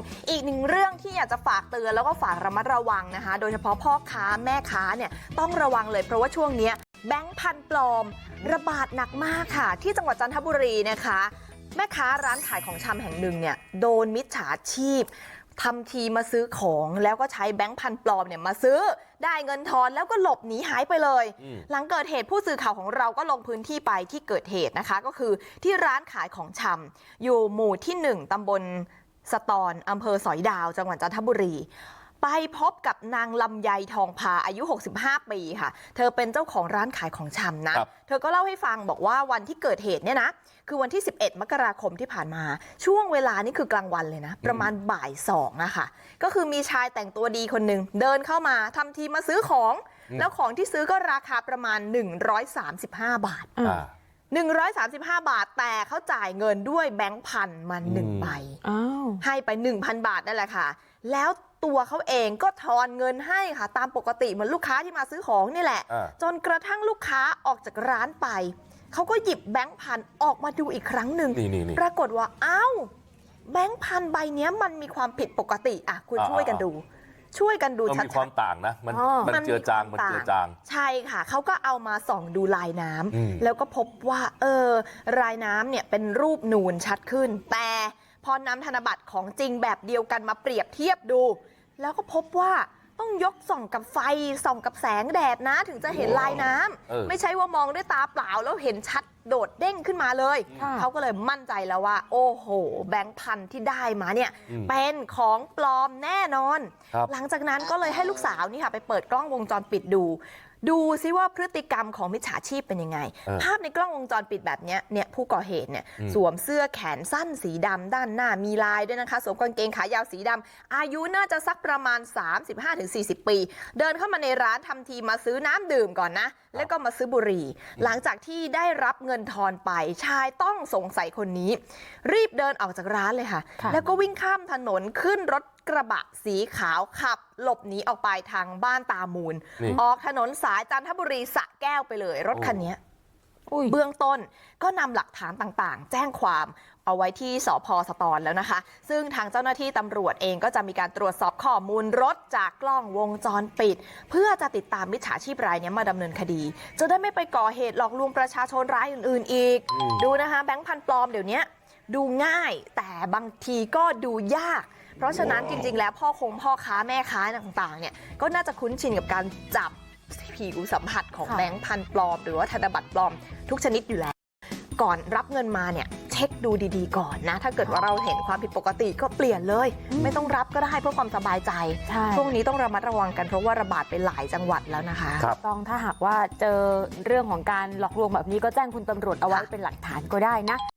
มอีกหนึ่งเรื่องที่อยากจะฝากเตือนแล้วก็ฝากระมัดระวังนะคะ โดยเฉพาะพ่อค้าแม่ค้าเนี่ยต้องระวังเลยเพราะว่าช่วงเนี้ยแบงค์พันปลอม ระบาดหนักมากค่ะ ที่จังหวัดจันทบุรีนะคะ แม่ค้าร้านขายของชำแห่งหนึ่งเนี่ยโดนมิจฉาชีพทำทีมาซื้อของแล้วก็ใช้แบงค์พันปลอมเนี่ยมาซื้อได้เงินทอนแล้วก็หลบหนีหายไปเลยอืมหลังเกิดเหตุผู้สื่อข่าวของเราก็ลงพื้นที่ไปที่เกิดเหตุนะคะ ก็คือที่ร้านขายของชำอยู่หมู่ที่ 1ตำบล สตอนอำเภอสอยดาวจังหวัดจันทบุรี ไปพบกับนางลำไยทองพาอายุ 65 ปีค่ะ เธอเป็นเจ้าของร้านขายของชำนะครับเธอก็เล่าให้ฟังบอกว่าวันที่เกิดเหตุเนี่ยนะ คือวันที่ 11 มกราคมที่ผ่านมา ช่วงเวลานี่คือกลางวันเลยนะ ประมาณบ่ายสองอะค่ะ ก็คือมีชายแต่งตัวดีคนหนึ่งเดินเข้ามาทำทีมาซื้อของอืมแล้วของที่ซื้อก็ราคาประมาณ 135 บาทอ่า135 บาทแต่เขาจ่ายเงินด้วยแบงค์พันมาหนึ่งอืมใบ อ้าวให้ไป1,000บาทนั่นแหละค่ะ แล้วตัวเขาเองก็ทอนเงินให้ค่ะ ตามปกติเหมือนลูกค้าที่มาซื้อของนี่แหละอ่าจนกระทั่งลูกค้าออกจากร้านไป เขาก็หยิบแบงค์พันออกมาดูอีกครั้งหนึ่งนี่นี่นี่ปรากฏว่าอ้าวแบงค์พันใบเนี้ยมันมีความผิดปกติอะคุณอ่าช่วยกันดู ช่วยกันดูมันชัมีควาดมต่างนะ มันอ๋อมันเจือจางมันควเจือจาง ใช่ค่ะเขาก็เอามาส่องดูลายน้ำอืมแล้วก็พบว่า เออรายน้ำเนี่ยเป็นรูปนูนชัดขึ้น แต่ พอนำธนบัตรของจริงแบบเดียวกันมาเปรียบเทียบดู แล้วก็พบว่าต้องยกส่องกับไฟส่องกับแสงแดดนะ ถึงจะเห็นลายน้ำเออไม่ใช่ว่ามองด้วยตาเปล่าแล้วเห็นชัดโดดเด้งขึ้นมาเลยค่ะเขาก็เลยมั่นใจแล้วว่า โอ้โห แบงค์พันที่ได้มาเนี่ยอืมเป็นของปลอมแน่นอนครับหลังจากนั้นก็เลยให้ลูกสาวนี่ค่ะไปเปิดกล้องวงจรปิดดู ดูซิว่าพฤติกรรมของมิจฉาชีพเป็นยังไงเออภาพในกล้องวงจรปิดแบบเนี้ยเนี่ยผู้ก่อเหตุเนี่ยอืมสวมเสื้อแขนสั้นสีดำด้านหน้ามีลายด้วยนะคะสวมกางเกงขายาวสีดำอายุน่าจะสักประมาณ 35-40 ปี เดินเข้ามาในร้านทำทีมาซื้อน้ำดื่มก่อนนะ แล้วก็มาซื้อบุหรี่ หลังจากที่ได้รับเงินทอนไปชายต้องสงสัยคนนี้ รีบเดินออกจากร้านเลยค่ะค่ะแล้วก็วิ่งข้ามถนนขึ้นรถกระบะสีขาวขับหลบหนีออกไปทางบ้านตามูลนี่ออกถนนสายจันทบุรีสระแก้วไปเลยรถคันเนี้ยอุ้ยเบื้องต้นก็นำหลักฐานต่างๆ แจ้งความเอาไว้ที่สพสตอนแล้วนะคะ ซึ่งทางเจ้าหน้าที่ตำรวจเองก็จะมีการตรวจสอบข้อมูลรถจากกล้องวงจรปิด เพื่อจะติดตามมิจฉาชีพรายเนี้ยมาดำเนินคดี จะได้ไม่ไปก่อเหตุหลอกลวงประชาชนรายอื่น ๆ อีกอืมดูนะคะแบงค์พันปลอมเดี๋ยวนี้ ดูง่ายแต่บางทีก็ดูยาก เพราะฉะนั้นจริง ๆ แล้วพ่อคงพ่อค้าแม่ค้าต่างๆเนี่ยก็น่าจะคุ้นชินกับการจับผิวสัมผัสของค่ะแบงค์พันปลอม หรือว่าธนบัตรปลอมทุกชนิดอยู่แล้ว ก่อนรับเงินมาเนี่ยเช็คดูดีๆ ก่อนนะ ถ้าเกิดว่าเราเห็นความผิดปกติก็เปลี่ยนเลย ไม่ต้องรับก็ได้เพื่อความสบายใจใช่ช่วงนี้ต้องระมัดระวังกันเพราะว่าระบาดไปหลายจังหวัดแล้วนะคะครับต้องถ้าหากว่าเจอเรื่องของการหลอกลวงแบบนี้ก็แจ้งคุณตำรวจเอาไว้ค่ะเป็นหลักฐานก็ได้นะ